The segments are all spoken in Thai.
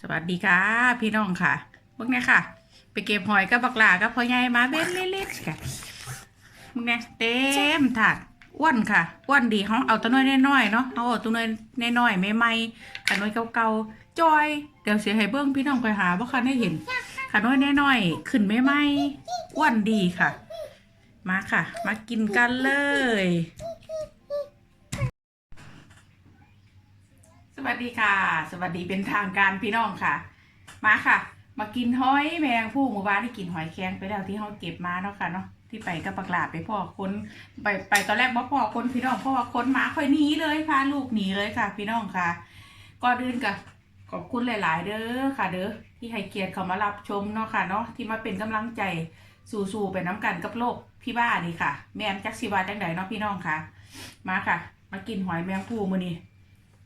สวัสดีค่ะ พี่น้องค่ะพวกเนี้ยค่ะ ไปเก็บหอยกับบักหลากับพ่อใหญ่มาเบ็ดเล็กๆค่ะพวกเนี้ยเต็มถาดอ้วนค่ะอ้วนดีเขาเอาตัวน้อยน้อยเนาะเอาตัวน้อยน้อยๆใหม่ขาน้อยเก่าๆจอย เดี๋ยวเสียให้เบิ้งพี่น้องไปหาว่าคันได้เห็นขาน้อยน้อยขึ้นใหม่อ้วนดีค่ะ มาค่ะ มากินกันเลย วัสดีค่ะ สวัสดีเป็นทางการพี่น้องค่ะ มาค่ะ มากินหอยแมงผู้หมู่บ้านที่กินหอยแครงไปแล้วที่เขาเก็บมาเนาะค่ะเนาะที่ไปกับปลาหลาดไปพ่อคนไปไปตอนแรกบ่พ่อคนพี่น้องเพราะว่าคนหมาค่อยหนีเลยพาลูกหนีเลยค่ะ พี่น้องค่ะก่อนอื่นก็ขอบคุณหลาย ๆ เด้อค่ะ เด้อที่ให้เกียรติเขามารับชมเนาะค่ะเนาะที่มาเป็นกำลังใจสู่ๆไปน้ำกันกับโลกพี่บ้านี่ค่ะ แม่นจักสิวาจังไดเนาะพี่น้องค่ะ มาค่ะ มากินหอยแมงผู้มื้อนี้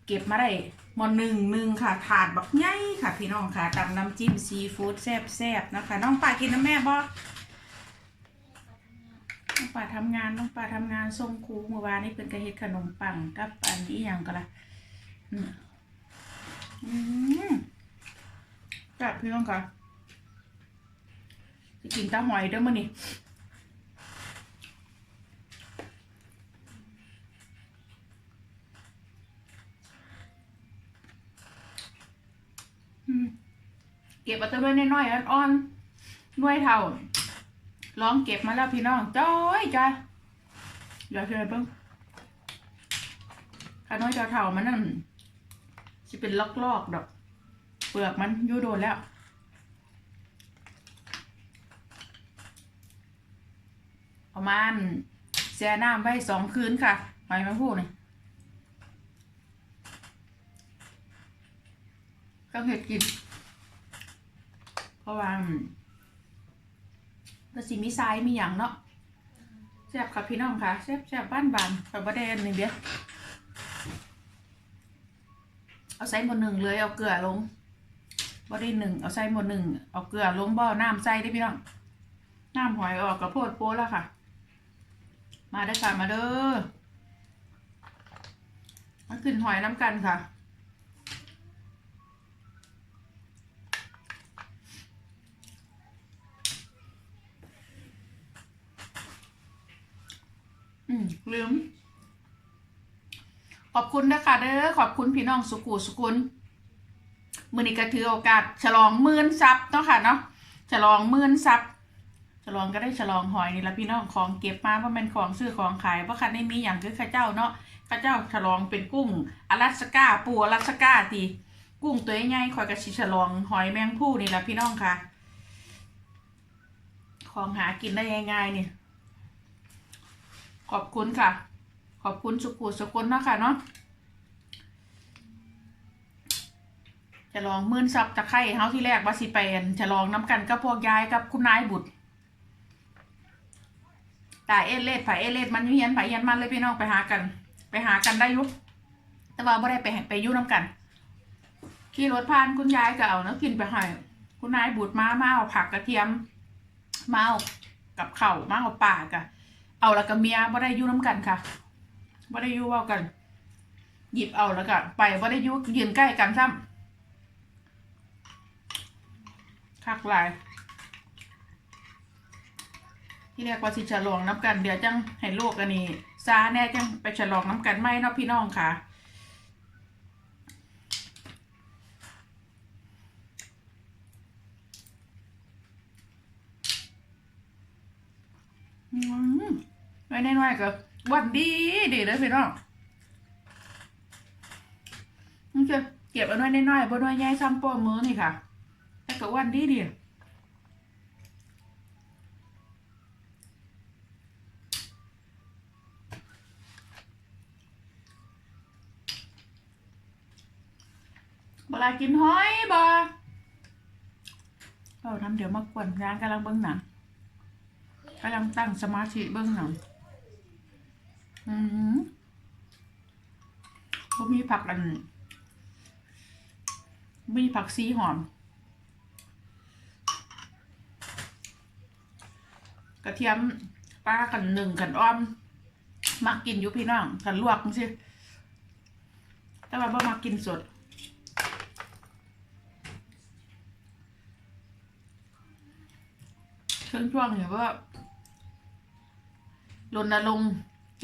เก็บมาได้หมอหนึ่งหนึ่งค่ะ ถาดบักใหญ่ค่ะ พี่น้องค่ะตำน้ำจิ้มซีฟู้ดแซ่บๆนะคะ น้องป่ากินน้ำแม่บ่น้องป่าทำงานน้องป่าทำงานส่งครูเมื่อวานนี้เป็นกระเฮ็ดขนมปังกับอันนี้อย่างก็ละอืมอืมแซ่บพี่น้องค่ะจะกินตาหอยเด้วยมื้อนี้ เก็บเอาตัวด้วยน้อยๆอ่อนๆหน่วยเท่าลองเก็บมาแล้วพี่น้องจ้อยจ้อยเดี๋ยวเชิญเพิ่งข้าน้อยจอเท่ามันนั่นจะเป็นลอกๆดอก เปลือกมันยู่โดนแล้วประมาณแช่น้ำไว้สองคืนค่ะหอยแมงผู้นี่ ก็เห็ดกิน เพราะว่าก็สิมีทรายมีอย่างเนาะแซ่บค่ะพี่น้องค่ะแซ่บแซ่บบ้านบานขอยบะแดนหนึ่งเดียวเอาใส่หมดหนึ่งเลยเอาเกลือลงบ่ได้หนึ่งเอาใส่หมดหนึ่งเอาเกลือลงบ่อน้ำใส่ได้พี่น้องน้ำหอยออกกระโพดโป้แล้วค่ะ มาได้ค่ะมาเด้อมาขึ้นหอยน้ำกันค่ะ อืมลืม ขอบคุณนะคะเด้อขอบคุณพี่น้องสุกูสุกุลมือนี้ก็ถือโอกาส ฉลองหมื่นซับเนาะค่ะเนาะฉลองหมื่นซับฉลองก็ได้ฉลองหอยนี่ละพี่น้องของเก็บมาว่ามันของซื้อของขายเพราะคันนี้มีอย่างคือข้าเจ้าเนาะข้าเจ้าฉลองเป็นกุ้งอลาสก้าปูอลาสก้าทีกุ้งตัวใหญ่ๆคอยกระชิฉลองหอยแมงผู้นี่ละพี่น้องค่ะ ของหากินได้ง่ายๆนี่ ขอบคุณค่ะ ขอบคุณสุขุสกุลนาะค่ะเนาะจะลองมื่นซับตะไคร่เฮาที่แรกว่าสิไปอันจะลองน้ำกันกับพวกยายกับคุณนายบุตรตาเอเลดไผเอเลดมันอยูเฮียนไผเฮียนมันเลยพี่น้องไปหากัน ไปหากันได้ยุบแต่ว่าไม่ได้ไปไปยุ่น้ำกันขี่รถผ่านคุณยายก็เอานะกินไปให้คุณนายบุตรมามาเอาผักกระเทียมมาเอากับเข่าวมาเอาปากอะ เอาแล้วก็เมียบ่ได้อยู่น้ำกันค่ะบ่ได้อยู่เว้ากัน หยิบเอาแล้วก็ไปบ่ได้อยู่ยืนใกล้กันซ้ำคักหลาย ที่เรียกว่าสิฉลองน้ำกันเดี๋ยวจังให้โลกอันนี้ซาแน่จังไปฉลองน้ำกันไหมเนาะพี่น้องค่ะอืม ไว้น้อยๆก็วันดีดีเลยพี่น้องนี่จะเก็บเอาน้อยน้อยบนน้อยใหญ่ซ้ำป้อมือนี่ค่ะแต่ก็วันดีดีเวลากินหอยบ่เอาทำเดี๋ยวมากวนร้านกำลังเบิ้งหนังกำลังตั้งสมาธิเบื้องหนัง อืมพวกมีผักอันมีผักซีหอม กระเทียมปลากันหนึ่งกันอ้อม มักกินอยู่พี่น้องกันลวกใช่แต่ว่าบ่มักกินสดช่วงๆเนี่ยว่ารณรงค์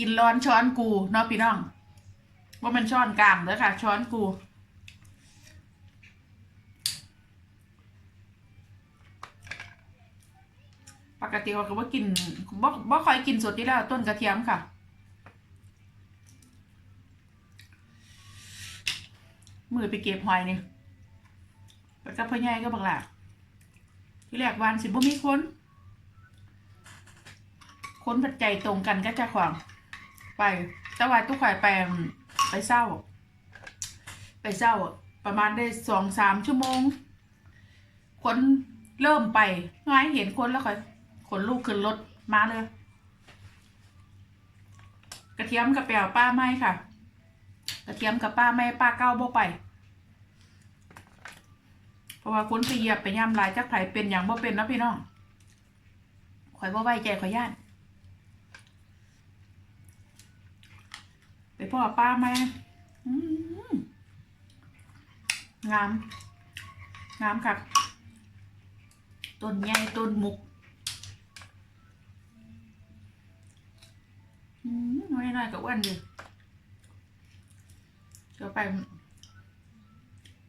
กินร้อนช้อนกูเนาะพี่น้องว่ามันช้อนกลางเด้อค่ะ ช้อนกูปกติเขาก็ว่ากินบ่บ่คอยกินสดที่แล้วต้นกระเทียมค่ะ มือไปเก็บหอยเนี่ไปกับพ่อใหญ่ก็บักหลาที่แรกวานสิบ่มีคน คนปัจจัยตรงกันก็จะขวาง ไปแต่ว่าทุกข่อยไปไปเศร้า ไปเศร้า ประมาณได้สองสามชั่วโมง คนเริ่มไปง่ายเห็นคนแล้วค่อยขนลูกขึ้นรถมาเลย กระเทียมกับแปวป้าไม่ค่ะ กระเทียมกับป้าไม่ป้าเก้าบ่ไป เพราะว่าคนไปเหยียบไปย่ำลายจักไผเป็นอย่างบ่เป็นนะพี่น้องข่อยบ่ไว้ใจข่อยย่าน ไปพ่อป้าไหมอืมงาม งามค่ะต้นใหญ่ต้นมุกน้อยน่อยกับอ้วนอยู่เดี๋ยวไป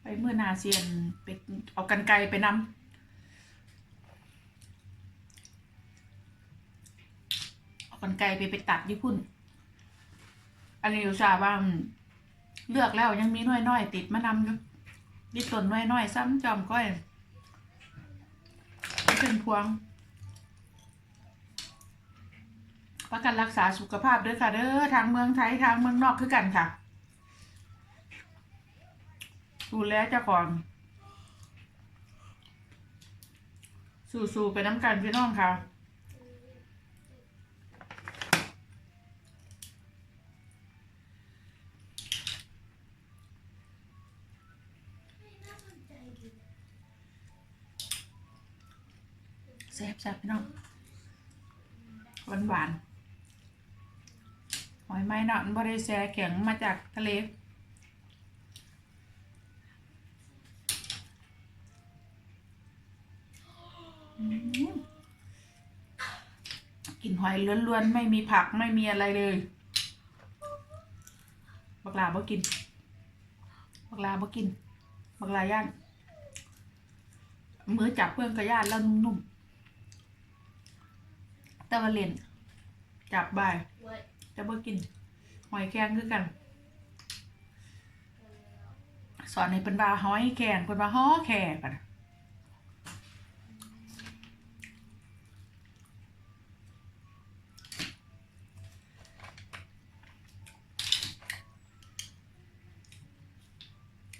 ไปเมื่อนาเซียนไปเอากันไกลไปนำเอากันไกลไปไปตัดญี่ปุ่น อันนี้อุตส่าห์ว่าเลือกแล้วยังมีน้อยน้อยๆติดมานำอยู่นี่ต้นน้อยน้อยๆซ้ำจอมก้อยเป็นพวง ประกันรักษาสุขภาพด้อค่ะเด้อทางเมืองไทยทางเมืองนอกคือกันค่ะ ดูแลเจ้าของสู่ๆไปน้ำกันพี่น้องค่ะ แซ่บพี่น้องหวานหวานๆหอยไม้เนาะมันบริแซ่แข็งมาจากทะเลอืมกลินหอยล้วนๆ ไม่มีผักไม่มีอะไรเลยบักลาบ่กินบักลาบ่กินบักลาย่านมือจับเพื่อนกระยานแล้วนุ่มๆ แต่ว่าเล่นจับบ่าย What? จะบ่กินหอยแครงคือกัน สอนให้เป็นว่าหอยแครงเป็นว่าฮ้อแครงปะน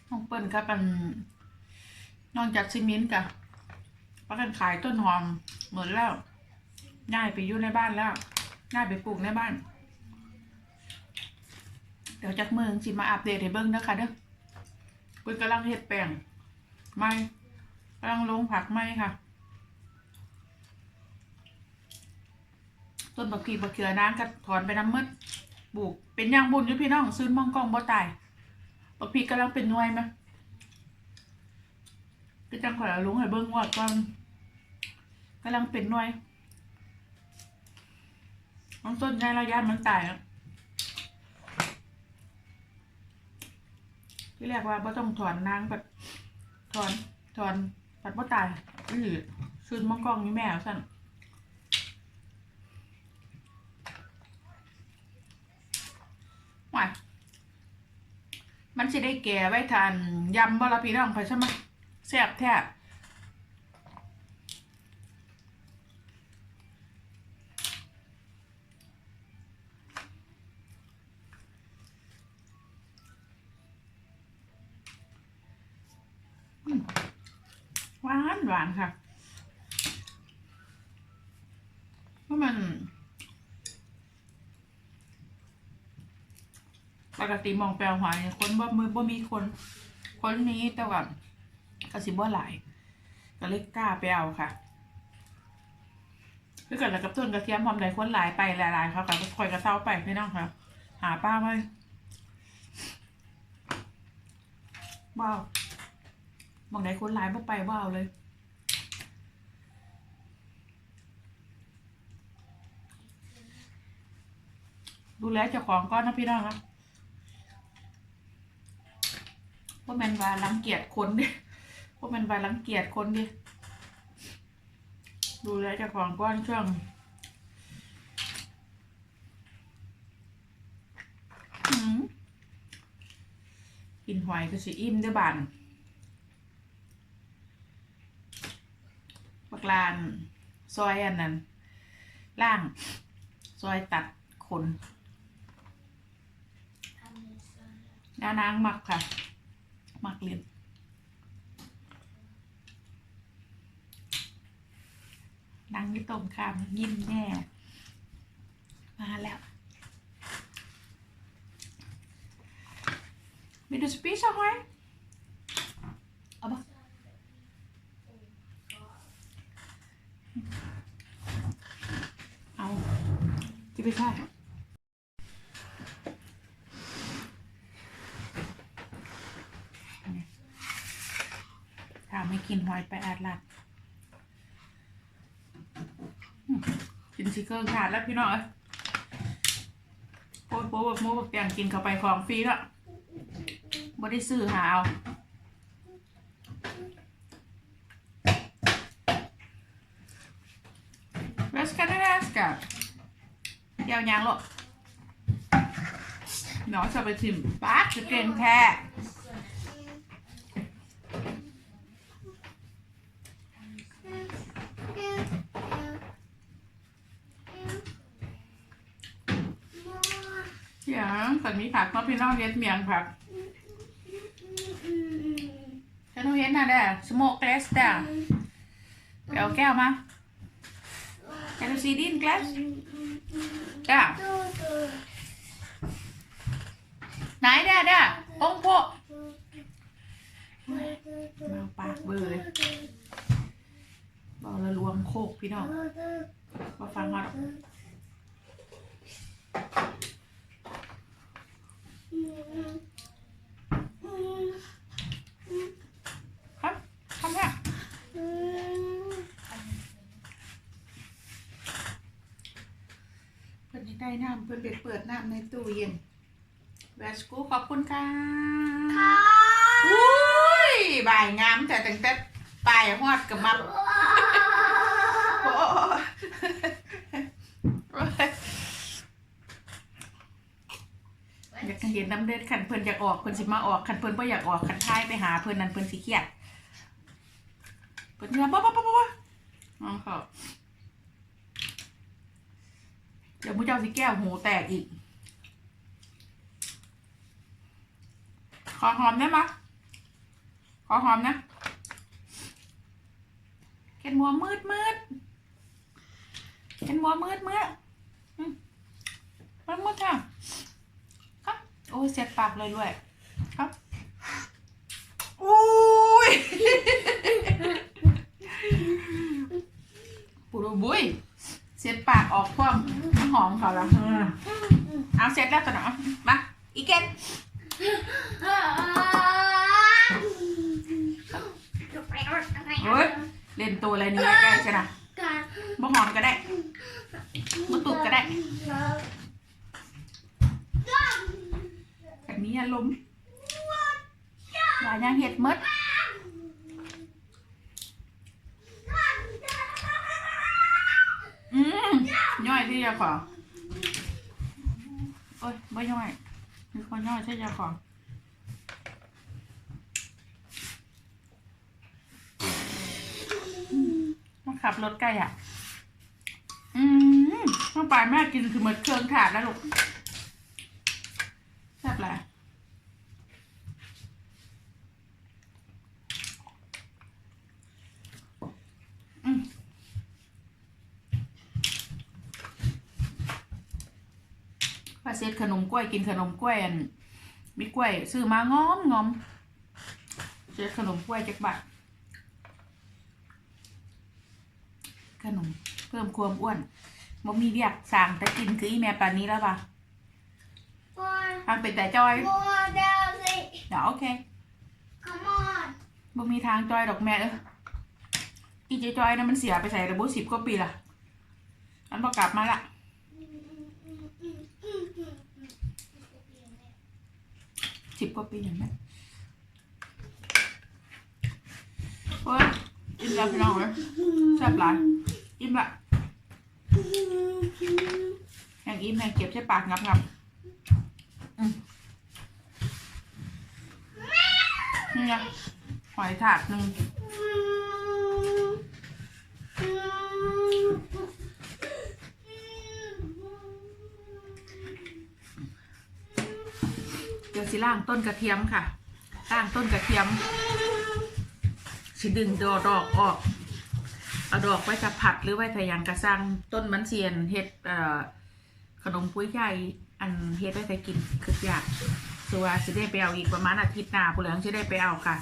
น้องเปิ้ลครับมันนอกจากซิมินกะประกันขายต้นหอมหมดแล้ว ง่ายไปอยู่ในบ้านแล้วง่ายไปปลูกในบ้าน เดี๋ยวจากเมืองสิมาอัปเดตให้เบิ้งนะคะเด้อเปิ้ลกำลังเฮ็ดแป้งไม่กำลังลงผักไม่ค่ะ ต้นบักกีบักเขือนางก็ถอนไปน้ำมืดปลูกเป็นย่างบุญอยู่พี่น้องซื้อมองกล้องบ่ตายบักพีกำลังเป็นหน่วยไหมก็จังขอยเอาลงให้เบิ้งว่าก่อนกำลังเป็นหน่วย น้องต้นในระยะมันตายที่แรกว่าบ่ต้องถอนนางปัดถอนถอนปัดบ่ตายอือซื้อมังกรนี่แม่สั่นว่ามันสิได้แก่ไว้ทานยำบ่ละพี่น้องค่ะใช่ไหมแซ่บแท้หวานหวานค่ะเพ ราะมัน ปกติมองแปลวหอยคนบ่มือบ่มีคน คนนี้แต่ว่ากระสิบ่หลาย ก็เลยกล้าไปเอาค่ะคือเกิดแล้วกับต้นกระเทียมหอมใดคนหลายไปหลายๆเขาก็คอยกระเซ้าไปพี่น้องค่ะ หาป้าไว้ว้าวมองใดคนหลายบ่ไปว้าวเลย ดูแลเจ้าของก้อนนะพี่น้องนะพวกแมนวารังเกียจคนดิพวกแมนวารังเกียจคนดิดูแลเจ้าของก้อนช่วงอืมกินหอยก็สิอิ่มด้วยบานบักลาน ซอยอันนั้น ล่าง ซอยตัดขน นานางหมักค่ะหมักเลียนนางที่ตรงข้ามยิ้มแน่มาแล้ว มีดูสปีชเอาไว้เอาปะเอาจะไปใช่ถามไม่ กินหอยไปอาดลัดกินซิคเกิลขาดแล้วพี่น้องเอ้ยโป๊ะโป๊ะแบบโม่แบบเตียงกินเข้าไปของฟรีแล้วบ่ได้ซื้อหาเอา Vad ska du äta? เดี๋ยวยางลูกน้องจะไปชิมป้าจะเก่งแท้เสันมีผักเนาะพี่น้องเย็ดเมียงผักฉันต้องเห็นนะเด้อสโมกเกรสเด้อไปเอาแก้วมา Kan du see din glass? Ja. Nej, där, där. Om på. มาปากเบอร์เลยบอกแล้วรวมโคกพี่น้องมาฟังมาหรอกครับทำแค่เปิด ได้น้ำเปิดเปิดเปิดน้ำในตู้เย็นแวสกูขอบคุณค่ะค่ะอุ้ยบ่ายงามแต่ตั้งแต่ปลายฮอดกับมับโอ้อยากเห็นน้ำเลือดขันเพิ่นอยากออกเพิ่นสิมาออกขันเพิ่นบ่อยากออกขันท้ายไปหาเพิ่นนั่นเพิ่นสิเครียดเพิ่นเนี่ยป๊ะป๊ะป๊ะป๊ะอ๋อค่ะ เดี๋ยวมูเจ้าสิแก้วหูแตกอีก ขอหอมได้ไหมขอหอมนะเห็นหัวมืดมืดเห็นหัวมืดมืดมมืดมืดค่ะครับโอ้เสียดปากเลยด้วยครับอุ้ยปูดูบุ้ย เสียดปากออกพวกน้ำหอมเขาละเออเอาเสร็จแล้วตัวหนอมาอีกเกนเฮ้ยเล่นตัวอะไรนี่ใกล้ๆใช่ไหมบ่หอมก็ได้บ่ตุกก็ได้แบบนี้อารมณ์หลายอย่างเห็ดหมดอืมย่อย ที่ยาของโอ้ยไม่ย่อยมีคนย่อยใช่ยาของมาขับรถไกลอะ อืมต้องไปแม่กินคือเหมือนเครื่องถาดแล้วลูกแซ่บแหละอืมพาเซตขนม กล้วยกินขนมกล้วยอันมีกล้วยซื้อมางอมงอมเซตขนมกล้วยจักบาทขนมเพิ่มความอ้วนบ่มีเรียกสั่งแต่กินคืออีแม่ปานนี้แล้วป่ะทางเป็นแต่จอยเดี๋ยวโอเคบ่มีทางจอยดอกแม่เอออีเจจอยนะมันเสียไปใส่ระบบสิบกว่าปีละอันพอกลับมาละ สิบกว่าปีอย่างนี้นโอ้ยอิ่มแล้วพี่น้องเลยแซ่บหลายอิ่มละแห้งอิ่มแห่งเก็บใช้ปากงับงับนี่ไงหอยถาดหนึ่งเดี๋ยว สิล่างต้นกระเทียมค่ะล่างต้นกระเทียมสิดึงดอกดอกออกเอาดอกไว้จะผัดหรือไว้แต่ยังกระซังต้นมันเชียนเฮ็ดขนมปุ้ยใหญ่อันเฮ็ดไว้แต่กินคืออยากสัวสิได้ไปเอาอีกประมาณอาทิตย์หน้าผู้เหลืองจะได้ไปเอาค่ะ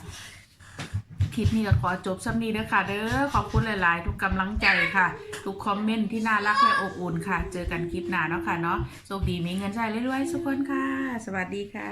ลิปนี้ก็ขอจบซ้ำนี้นะคะเด้อขอบคุณหลาย ๆ ทุกกำลังใจค่ะ ทุกคอมเมนต์ที่น่ารักและอบอุ่นค่ะ เจอกันคลิปหน้าเนาะค่ะเนาะโชคดีมีเงินใช้เรื่อยๆทุกคนค่ะ สวัสดีค่ะ